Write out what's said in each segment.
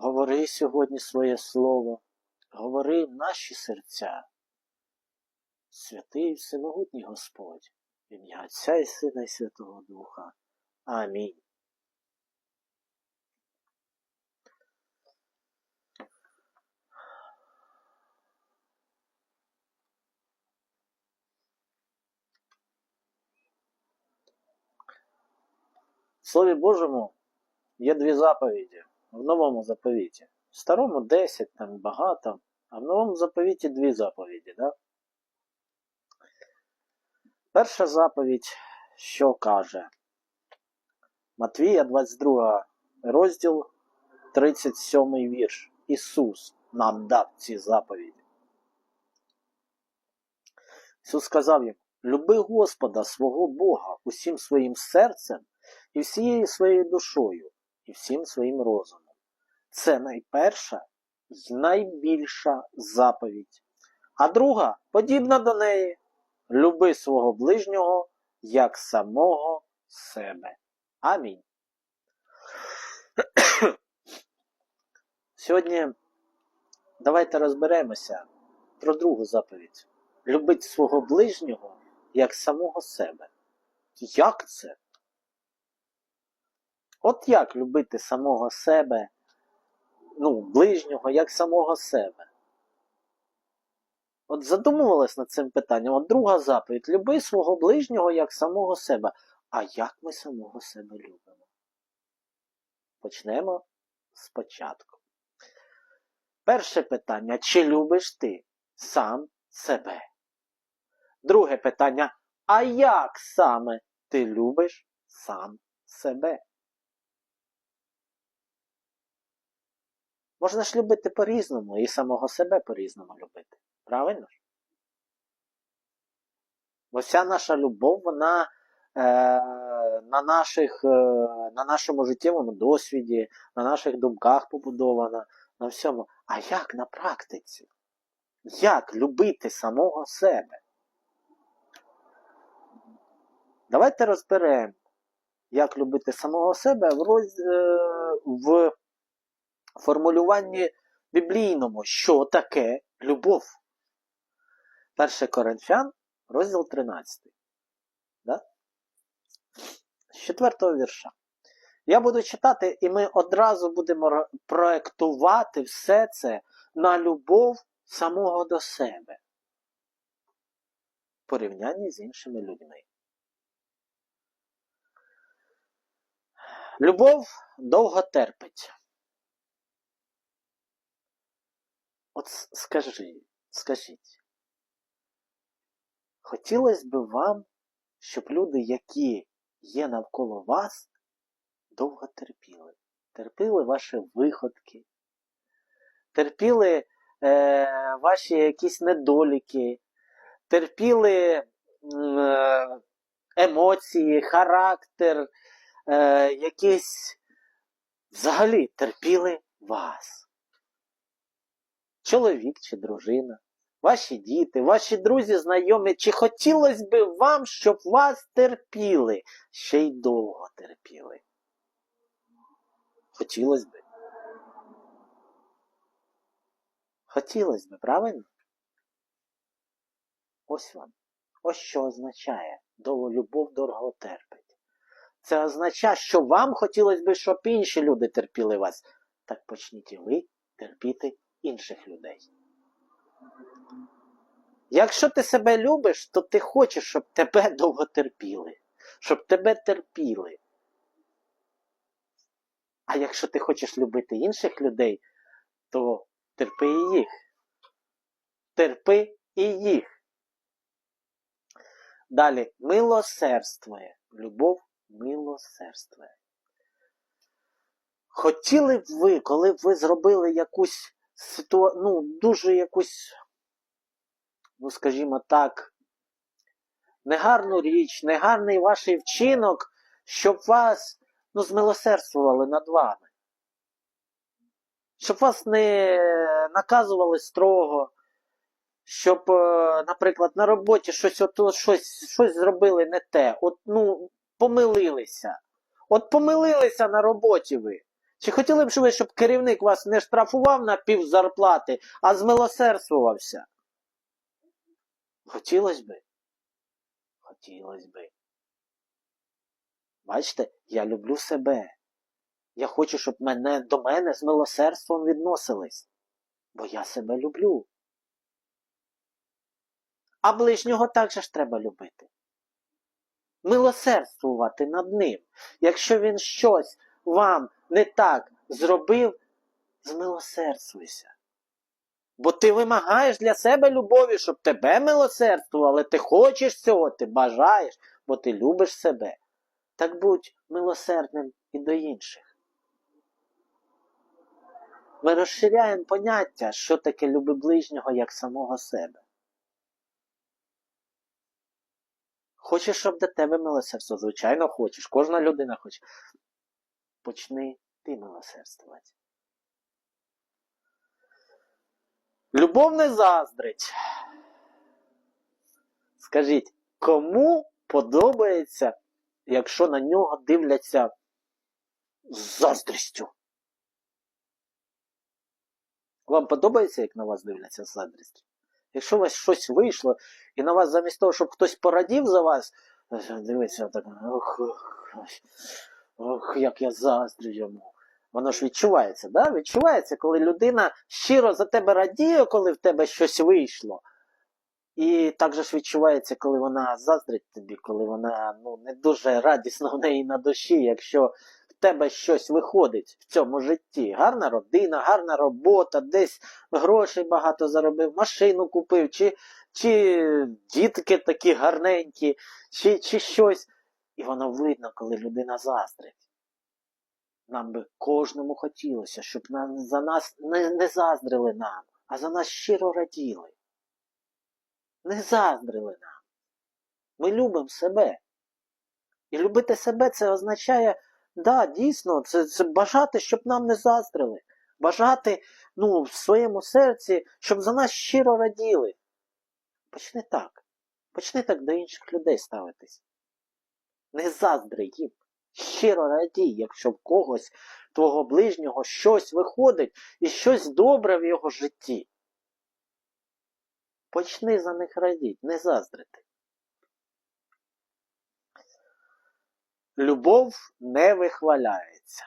Говори сьогодні своє слово, говори наші серця. Святий Всемогутній Господь, в ім'я Отця і Сина і Святого Духа. Амінь. В Слові Божому є дві заповіді в новому заповіті. В старому 10, там багато, а в новому заповіті дві заповіді. Да? Перша заповідь, що каже? Матвія, 22 розділ, 37 вірш. Ісус нам дав ці заповіді. Ісус сказав їм: Люби Господа свого Бога усім своїм серцем і всією своєю душою, і всім своїм розумом. Це найперша і найбільша заповідь. А друга, подібна до неї, люби свого ближнього як самого себе. Амінь. Сьогодні давайте розберемося про другу заповідь. Любить свого ближнього як самого себе. Як це? От як любити самого себе, ну, ближнього, як самого себе? От задумувалась над цим питанням. От друга заповідь. Люби свого ближнього як самого себе. А як ми самого себе любимо? Почнемо спочатку. Перше питання: чи любиш ти сам себе? Друге питання: а як саме ти любиш сам себе? Можна ж любити по-різному і самого себе по-різному любити. Правильно ж? Бо вся наша любов, вона е, на, наших, е, на нашому життєвому досвіді, на наших думках побудована, на всьому. А як на практиці? Як любити самого себе? Давайте розберемо, як любити самого себе в, роз, е, в формулюванні біблійному, що таке любов. 1 Коринфян, розділ 13. Да? З 4 вірша. Я буду читати, і ми одразу будемо проектувати все це на любов самого до себе. В порівнянні з іншими людьми. Любов довго терпить. От скажи, скажіть, хотілося б вам, щоб люди, які є навколо вас, довго терпіли. Терпіли ваші виходки, терпіли е, ваші якісь недоліки, терпіли е, емоції, характер, е, якісь. Взагалі терпіли вас чоловік чи дружина, ваші діти, ваші друзі, знайомі, чи хотілося б вам, щоб вас терпіли, ще й довго терпіли? Хотілося б. Хотілося б, правильно? Ось вам. Ось що означає любов дорого терпить. Це означає, що вам хотілося б, щоб інші люди терпіли вас. Так почніть і ви терпіти інших людей. Якщо ти себе любиш, то ти хочеш, щоб тебе довго терпіли, щоб тебе терпіли. А якщо ти хочеш любити інших людей, то терпи і їх. Терпи і їх. Далі милосердствує. Любов милосердствує. Хотіли б ви, коли б ви зробили якусь ситуа... ну, дуже якусь, ну, скажімо так, негарну річ, негарний ваш вчинок, щоб вас ну, змилосердствували над вами. Щоб вас не наказували строго, щоб, е, наприклад, на роботі щось от, щось, щось зробили не те, от, ну, помилилися. От помилилися на роботі ви. Чи хотіли б ви, щоб керівник вас не штрафував на пів зарплати, а змилосердствувався? Хотілося би? Хотілося би. Бачите, я люблю себе. Я хочу, щоб мене, до мене з милосердством відносились, бо я себе люблю. А ближнього також ж треба любити. Милосердствувати над ним. Якщо він щось вам не так зробив, змилосердствуйся. Бо ти вимагаєш для себе любові, щоб тебе милосердствували, ти хочеш цього, ти бажаєш, бо ти любиш себе. Так будь милосердним і до інших. Ми розширяємо поняття, що таке люби ближнього як самого себе. Хочеш, щоб до тебе милосердство? Звичайно, хочеш. Кожна людина хоче. Почни ти милосердствувати. Любов не заздрить. Скажіть, кому подобається, якщо на нього дивляться з заздрістю? Вам подобається, як на вас дивляться з заздрістю? Якщо у вас щось вийшло, і на вас замість того, щоб хтось порадів за вас, дивиться так, ох, ох, ох, як я заздрю йому. Воно ж відчувається, да? відчувається, коли людина щиро за тебе радіє, коли в тебе щось вийшло. І так же ж відчувається, коли вона заздрить тобі, коли вона ну, не дуже радісна в неї на душі, якщо в тебе щось виходить в цьому житті. Гарна родина, гарна робота, десь грошей багато заробив, машину купив, чи чи дітки такі гарненькі, чи, чи щось. І воно видно, коли людина заздрить. Нам би кожному хотілося, щоб нам, за нас не, не заздрили нам, а за нас щиро раділи. Не заздрили нам. Ми любимо себе. І любити себе це означає, да, дійсно, це, це бажати, щоб нам не заздрили. Бажати ну, в своєму серці, щоб за нас щиро раділи. Почни так. Почни так до інших людей ставитись. Не заздри їм. Щиро радій, якщо в когось твого ближнього щось виходить і щось добре в його житті. Почни за них радіти, не заздрити. Любов не вихваляється.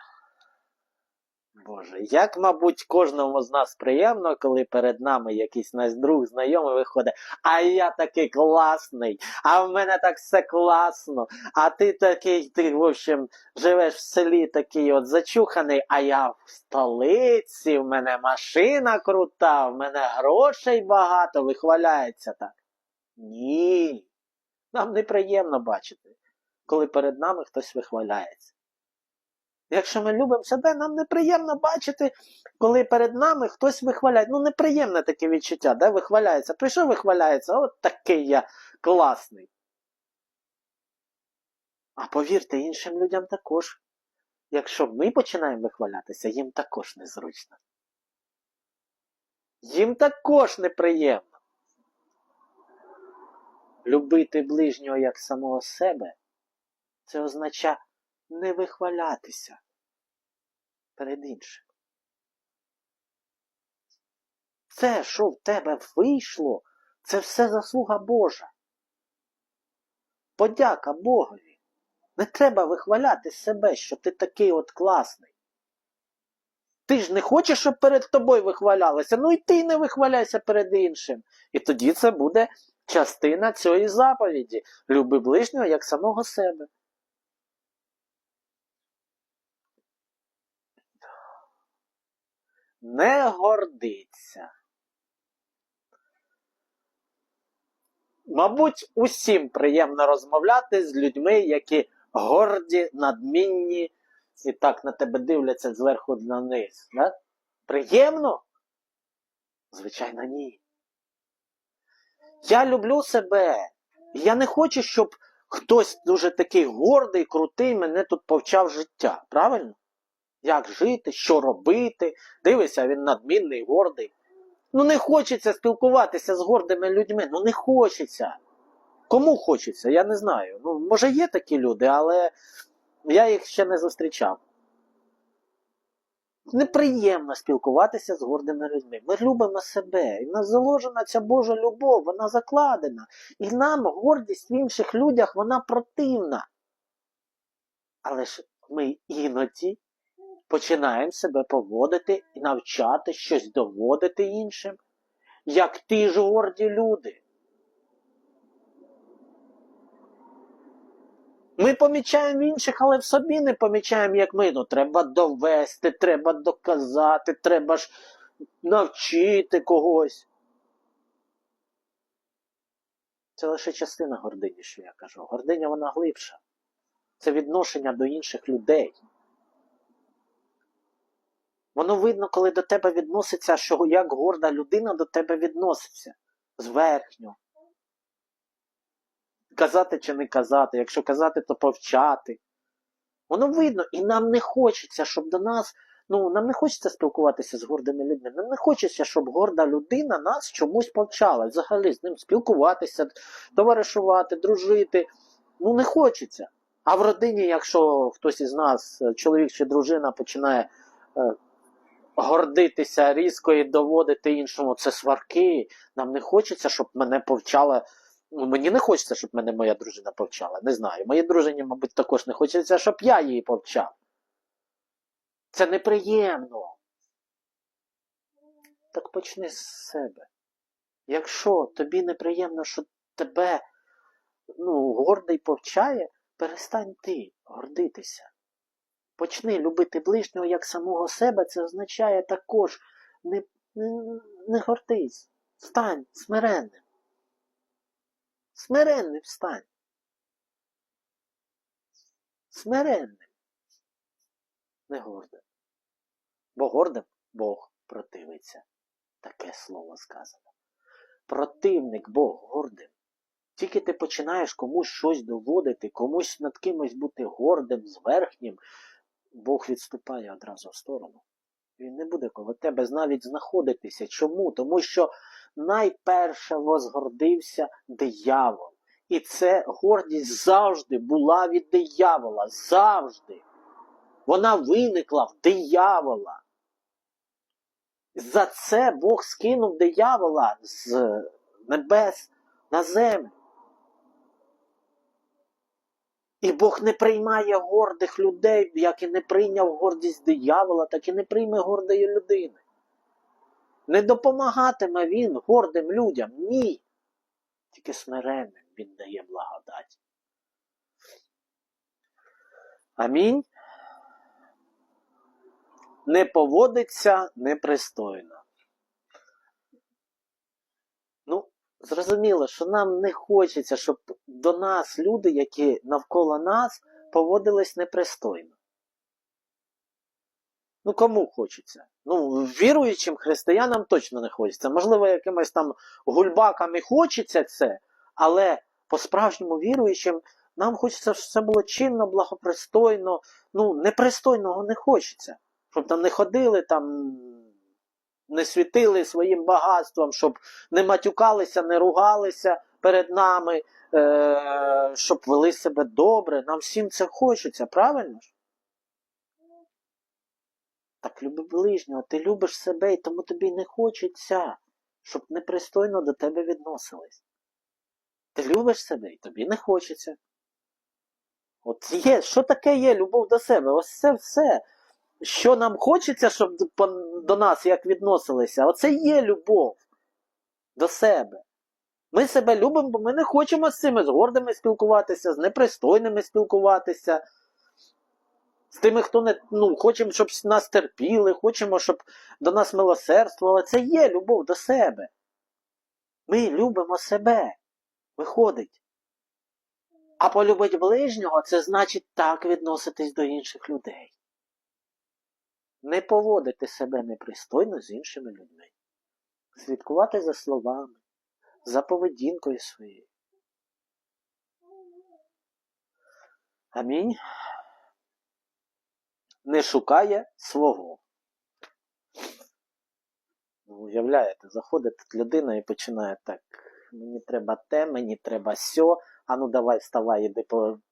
Боже, як, мабуть, кожному з нас приємно, коли перед нами якийсь наш друг, знайомий виходить, а я такий класний, а в мене так все класно, а ти такий, ти, в общем, живеш в селі такий от зачуханий, а я в столиці, в мене машина крута, в мене грошей багато, вихваляється так. Ні. Нам неприємно бачити, коли перед нами хтось вихваляється. Якщо ми любимо себе, нам неприємно бачити, коли перед нами хтось вихваляє. Ну, неприємне таке відчуття, де вихваляється. Прийшов, вихваляється, от такий я класний. А повірте, іншим людям також. Якщо ми починаємо вихвалятися, їм також незручно. Їм також неприємно. Любити ближнього як самого себе, це означає не вихвалятися перед іншим. Це, що в тебе вийшло, це все заслуга Божа. Подяка Богові. Не треба вихваляти себе, що ти такий от класний. Ти ж не хочеш, щоб перед тобою вихвалялися, ну і ти не вихваляйся перед іншим. І тоді це буде частина цієї заповіді. Люби ближнього як самого себе. Не гордиться. Мабуть, усім приємно розмовляти з людьми, які горді, надмінні і так на тебе дивляться зверху наниз. Да? Приємно? Звичайно, ні. Я люблю себе. Я не хочу, щоб хтось дуже такий гордий, крутий мене тут повчав життя. Правильно? Як жити, що робити. Дивися, він надмінний, гордий. Ну не хочеться спілкуватися з гордими людьми. Ну не хочеться. Кому хочеться, я не знаю. Ну, може, є такі люди, але я їх ще не зустрічав. неприємно спілкуватися з гордими людьми. Ми любимо себе. І в нас заложена ця Божа любов, вона закладена. І нам гордість в інших людях, вона противна. Але ж ми іноді починаємо себе поводити і навчати щось доводити іншим, як ті ж горді люди. Ми помічаємо інших, але в собі не помічаємо, як ми. Ну, треба довести, треба доказати, треба ж навчити когось. Це лише частина гордині, що я кажу. Гординя вона глибша. Це відношення до інших людей. Воно видно, коли до тебе відноситься, що як горда людина до тебе відноситься. Зверхньо. Казати чи не казати, якщо казати, то повчати. Воно видно, і нам не хочеться, щоб до нас, ну, нам не хочеться спілкуватися з гордими людьми. Нам не хочеться, щоб горда людина нас чомусь повчала. Взагалі з ним спілкуватися, товаришувати, дружити. Ну, не хочеться. А в родині, якщо хтось із нас, чоловік чи дружина, починає е, гордитися різко і доводити іншому це сварки, нам не хочеться, щоб мене повчала. Ну, мені не хочеться, щоб мене моя дружина повчала. Не знаю. Моїй дружині, мабуть, також не хочеться, щоб я її повчав. Це неприємно. Так почни з себе. Якщо тобі неприємно, що тебе ну, гордий повчає, перестань ти гордитися. Почни любити ближнього як самого себе, це означає також не, не, не гордись. Стань смиренним. Смиренним стань. Смиренним. Не гордим. Бо гордим Бог противиться. Таке слово сказано. Противник Бог гордим. Тільки ти починаєш комусь щось доводити, комусь над кимось бути гордим, зверхнім, Бог відступає одразу в сторону. Він не буде коло тебе навіть знаходитися. Чому? Тому що найперше возгордився диявол. І це гордість завжди була від диявола. Завжди. Вона виникла в диявола. За це Бог скинув диявола з небес на землю. І Бог не приймає гордих людей, як і не прийняв гордість диявола, так і не прийме гордої людини. Не допомагатиме він гордим людям. Ні. Тільки смиренним він дає благодать. Амінь. Не поводиться непристойно. Ну, зрозуміло, що нам не хочеться, щоб до нас люди, які навколо нас, поводились непристойно. Ну, кому хочеться? Ну, віруючим християнам точно не хочеться. Можливо, якимось там гульбакам і хочеться це, але по-справжньому віруючим нам хочеться, щоб це було чинно, благопристойно. Ну, непристойного не хочеться. Щоб там не ходили, там не світили своїм багатством, щоб не матюкалися, не ругалися перед нами, е- щоб вели себе добре. Нам всім це хочеться, правильно ж? Так люби ближнього, ти любиш себе, і тому тобі не хочеться, щоб непристойно до тебе відносились. Ти любиш себе, і тобі не хочеться. От є, що таке є любов до себе? Ось це все. Що нам хочеться, щоб до нас як відносилися, оце є любов до себе. Ми себе любимо, бо ми не хочемо з цими з гордими спілкуватися, з непристойними спілкуватися з тими, хто не ну, хочемо, щоб нас терпіли, хочемо, щоб до нас милосердствували. Це є любов до себе. Ми любимо себе. Виходить. А полюбить ближнього це значить так відноситись до інших людей. Не поводити себе непристойно з іншими людьми. Слідкувати за словами, за поведінкою своєю. Амінь не шукає свого. Ну, Уявляєте, заходить людина і починає так. Мені треба те, мені треба сьо, ану давай вставай, іди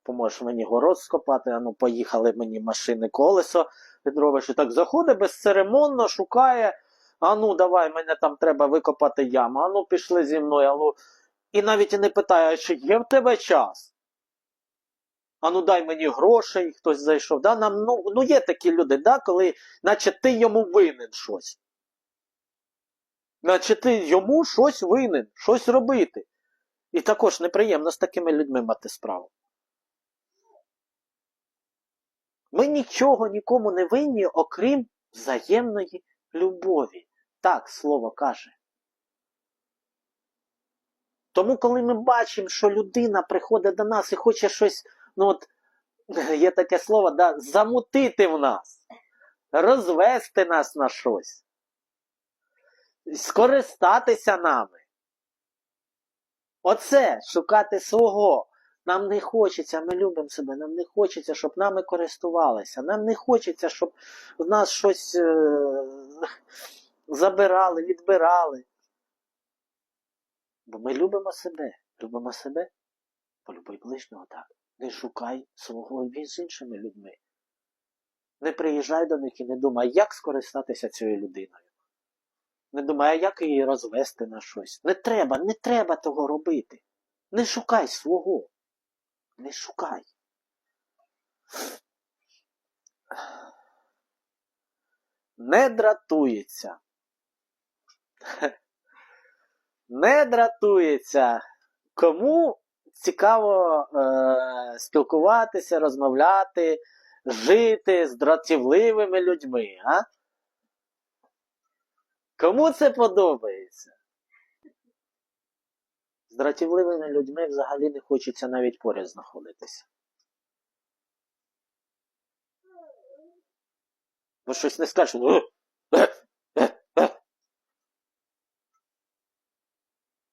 поможеш мені город скопати, ану поїхали мені машини колесо Петрович так заходить безцеремонно, шукає. А ну, давай, мене там треба викопати яму. А ну, пішли зі мною. А ну. І навіть і не питає, чи є в тебе час? А ну дай мені грошей, хтось зайшов. Да? Нам, ну, ну є такі люди, да, коли, наче ти йому винен щось. Наче ти йому щось винен, щось робити. І також неприємно з такими людьми мати справу. Ми нічого нікому не винні, окрім взаємної любові. Так слово каже. Тому, коли ми бачимо, що людина приходить до нас і хоче щось, ну от, є таке слово, да, замутити в нас, розвести нас на щось, скористатися нами. Оце шукати свого. Нам не хочеться, ми любимо себе, нам не хочеться, щоб нами користувалися. Нам не хочеться, щоб в нас щось е- забирали, відбирали. Бо ми любимо себе. Любимо себе. Полюбуй ближнього так. Не шукай свого з іншими людьми. Не приїжджай до них і не думай, як скористатися цією людиною. Не думай, як її розвести на щось. Не треба, не треба того робити. Не шукай свого. Не шукай. Не дратується. Не дратується. Кому цікаво е, спілкуватися, розмовляти, жити з дратівливими людьми, а? Кому це подобається? Дратівливими людьми взагалі не хочеться навіть поряд знаходитися. Бо щось не скажеш. «Е, е, е, е».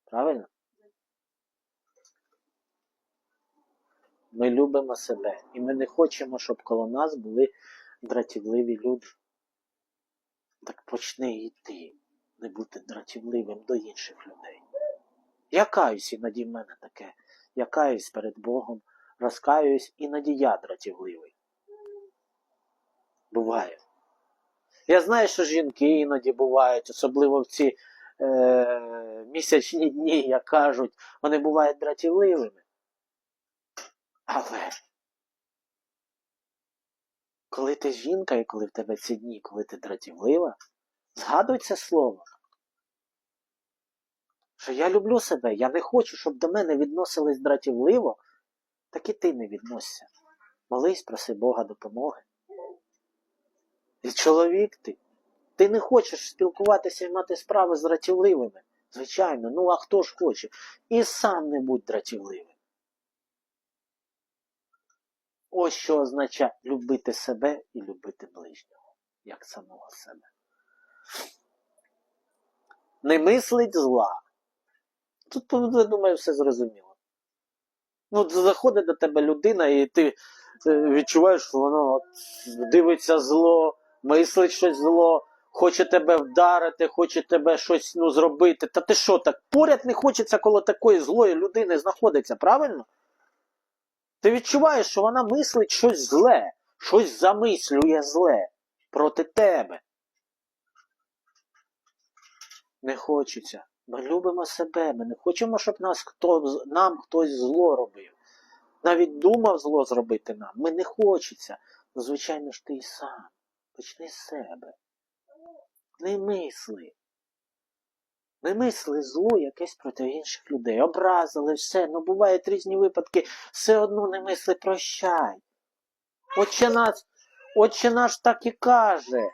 Правильно? Ми любимо себе. І ми не хочемо, щоб коло нас були дратівливі люди. Так почни йти, не бути дратівливим до інших людей. Я каюсь, іноді в мене таке. Я каюсь перед Богом, розкаюсь, іноді я дратівливий. Буває. Я знаю, що жінки іноді бувають, особливо в ці е, місячні дні, як кажуть, вони бувають дратівливими. Але коли ти жінка і коли в тебе ці дні, коли ти дратівлива, згадуй це слово. Що я люблю себе, я не хочу, щоб до мене відносились дратівливо, так і ти не відносся. Молись, проси Бога допомоги. І чоловік ти. Ти не хочеш спілкуватися і мати справи з дратівливими. Звичайно, ну а хто ж хоче? І сам не будь дратівливим. Ось що означає любити себе і любити ближнього, як самого себе. Не мислить зла. Тут, я думаю, все зрозуміло. Ну, заходить до тебе людина, і ти е, відчуваєш, що воно дивиться зло, мислить щось зло, хоче тебе вдарити, хоче тебе щось ну, зробити. Та ти що так? Поряд не хочеться коло такої злої людини знаходиться, правильно? Ти відчуваєш, що вона мислить щось зле, щось замислює зле проти тебе. Не хочеться. Ми любимо себе, ми не хочемо, щоб нас хто, нам хтось зло робив. Навіть думав зло зробити нам. Ми не хочеться. Ну, звичайно ж, ти і сам. Почни з себе. Не мисли. Не мисли зло якесь проти інших людей. Образили все. Ну бувають різні випадки. Все одно не мисли прощай. Отче наш, Отче наш так і каже.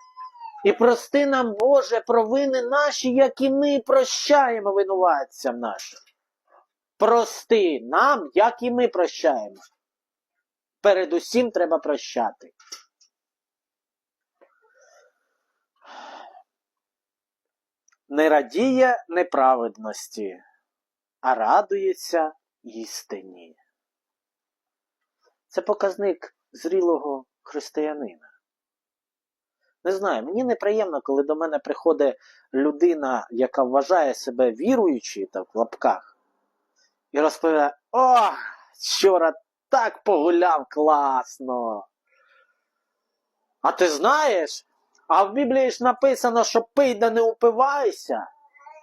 І прости нам, Боже, провини наші, як і ми прощаємо винуватцям нашим. Прости нам, як і ми прощаємо. Передусім треба прощати. Не радіє неправедності, а радується істині. Це показник зрілого християнина. Не знаю, мені неприємно, коли до мене приходить людина, яка вважає себе віруючою так, в лапках, і розповідає: О, вчора так погуляв класно. А ти знаєш? А в Біблії ж написано, що пий да не упивайся.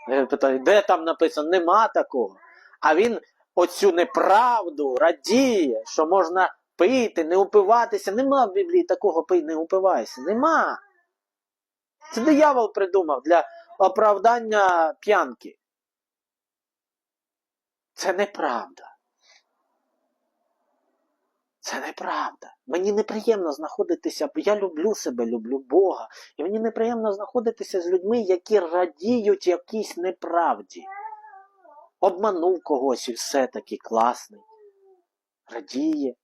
Я питаю, де там написано? Нема такого. А він оцю неправду радіє, що можна пити, не упиватися. Нема в Біблії такого пий, не упивайся. Нема. Це диявол придумав для оправдання п'янки. Це неправда. Це неправда. Мені неприємно знаходитися. Я люблю себе, люблю Бога. І мені неприємно знаходитися з людьми, які радіють якійсь неправді. Обманув когось і все таки класний. Радіє.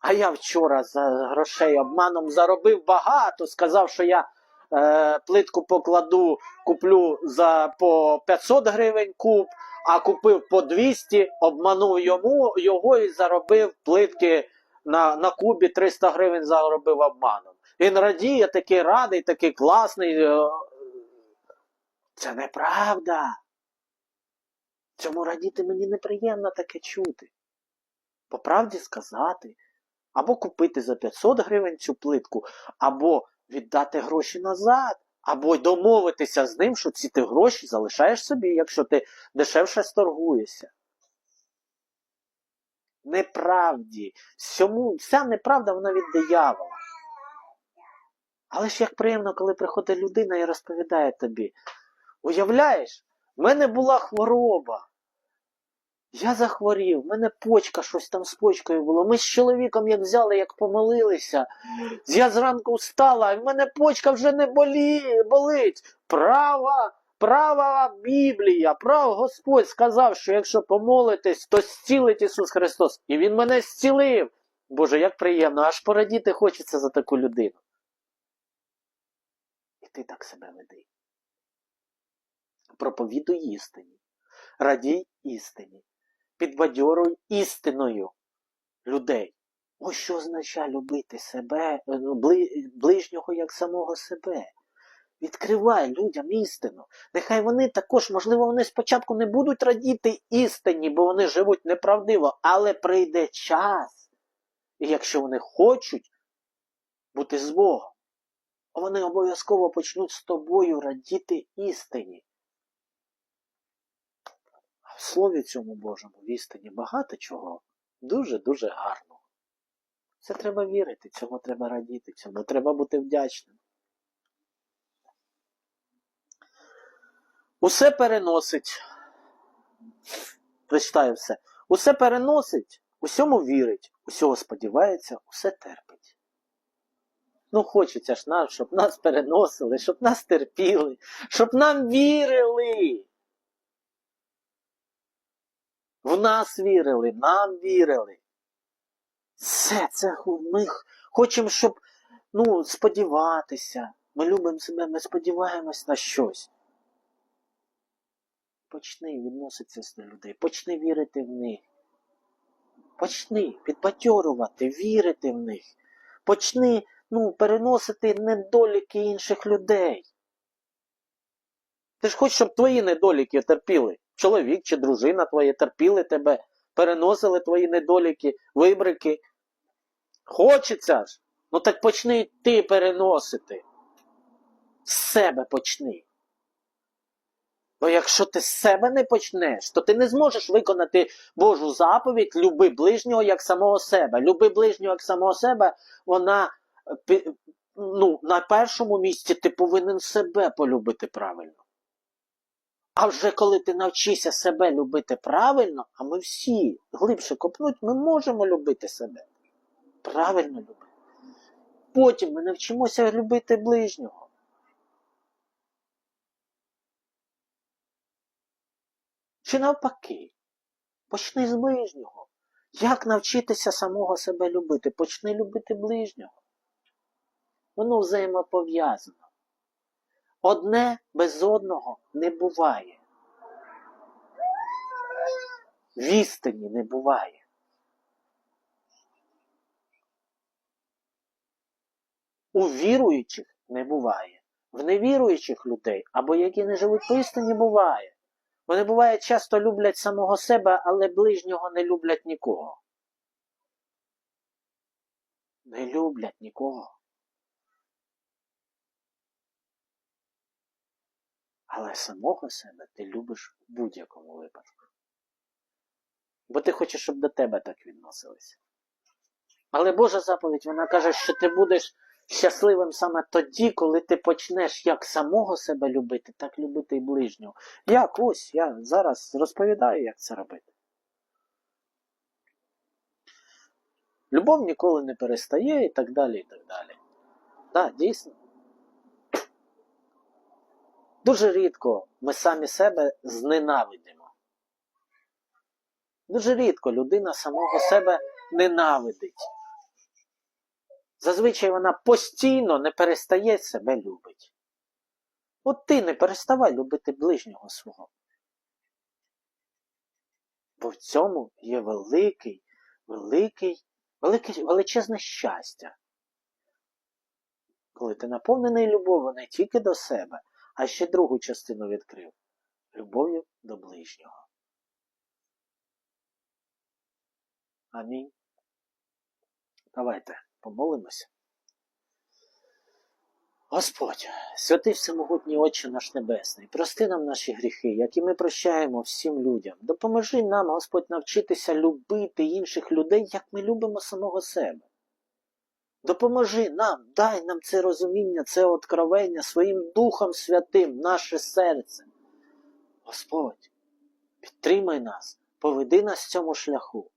А я вчора за грошей обманом заробив багато, сказав, що я е, плитку покладу, куплю за по 500 гривень куб, а купив по 200, обманув йому його і заробив плитки на, на кубі 300 гривень заробив обманом. Він радіє, такий радий, такий класний. е, Це неправда. Цьому радіти мені неприємно таке чути. По правді сказати, або купити за 500 гривень цю плитку, або віддати гроші назад, або й домовитися з ним, що ці ти гроші залишаєш собі, якщо ти дешевше сторгуєшся. Неправді. Всьому, вся неправда вона від диявола. Але ж як приємно, коли приходить людина і розповідає тобі, уявляєш, в мене була хвороба. Я захворів, в мене почка, щось там з почкою було. Ми з чоловіком як взяли, як помолилися. Я зранку встала, а в мене почка вже не болі, болить. Права, права Біблія, прав Господь сказав, що якщо помолитесь, то зцілить Ісус Христос. І Він мене зцілив. Боже, як приємно, аж порадіти хочеться за таку людину. І ти так себе веди. Проповідуй істині, радій істині підбадьоруй істиною людей. Ось що означає любити себе, е, ну, бли- ближнього як самого себе. Відкривай людям істину. Нехай вони також, можливо, вони спочатку не будуть радіти істині, бо вони живуть неправдиво, але прийде час. І якщо вони хочуть бути з Богом, вони обов'язково почнуть з тобою радіти істині. В Слові цьому Божому в істині багато чого дуже-дуже гарного. Це треба вірити, цьому треба радіти, цьому треба бути вдячним. Усе переносить. Прочитаю все. Усе переносить, усьому вірить, усього сподівається, усе терпить. Ну, хочеться ж нам, щоб нас переносили, щоб нас терпіли, щоб нам вірили. В нас вірили, нам вірили. Все це ми хочемо, щоб ну, сподіватися. Ми любимо себе, ми сподіваємось на щось. Почни відноситися до людей, почни вірити в них. Почни підбадьорювати, вірити в них. Почни ну, переносити недоліки інших людей. Ти ж хочеш, щоб твої недоліки терпіли. Чоловік чи дружина твоя терпіли тебе, переносили твої недоліки, вибрики. Хочеться ж. Ну так почни ти переносити. З себе почни. Бо якщо ти з себе не почнеш, то ти не зможеш виконати Божу заповідь люби ближнього як самого себе. Люби ближнього як самого себе, вона е, ну, на першому місці ти повинен себе полюбити правильно. А вже коли ти навчишся себе любити правильно, а ми всі глибше копнуть, ми можемо любити себе. Правильно любити. Потім ми навчимося любити ближнього. Чи навпаки, почни з ближнього. Як навчитися самого себе любити? Почни любити ближнього. Воно взаємопов'язано. Одне без одного не буває. В істині не буває. У віруючих не буває. В невіруючих людей або які не живуть по істині, буває. Вони буває часто люблять самого себе, але ближнього не люблять нікого. не люблять нікого. Але самого себе ти любиш в будь-якому випадку. Бо ти хочеш, щоб до тебе так відносилися. Але Божа заповідь, вона каже, що ти будеш щасливим саме тоді, коли ти почнеш як самого себе любити, так любити і ближнього. Як ось я зараз розповідаю, як це робити. Любов ніколи не перестає і так далі, і так далі. Так, дійсно. Дуже рідко ми самі себе зненавидимо. Дуже рідко людина самого себе ненавидить. Зазвичай вона постійно не перестає себе любити. От ти не переставай любити ближнього свого. Бо в цьому є великий, великий, велике, величезне щастя. Коли ти наповнений любов'ю не тільки до себе, а ще другу частину відкрив любов'ю до ближнього. Амінь. Давайте помолимося. Господь, святий всемогутній Отче наш Небесний, прости нам наші гріхи, які ми прощаємо всім людям. Допоможи нам, Господь, навчитися любити інших людей, як ми любимо самого себе. Допоможи нам, дай нам це розуміння, це откровення своїм Духом Святим, наше серце. Господь, підтримай нас, поведи нас в цьому шляху,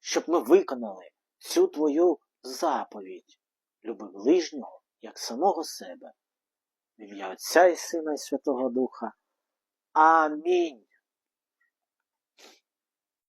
щоб ми виконали цю Твою заповідь, люби ближнього, як самого себе. В ім'я Отця і Сина і Святого Духа. Амінь.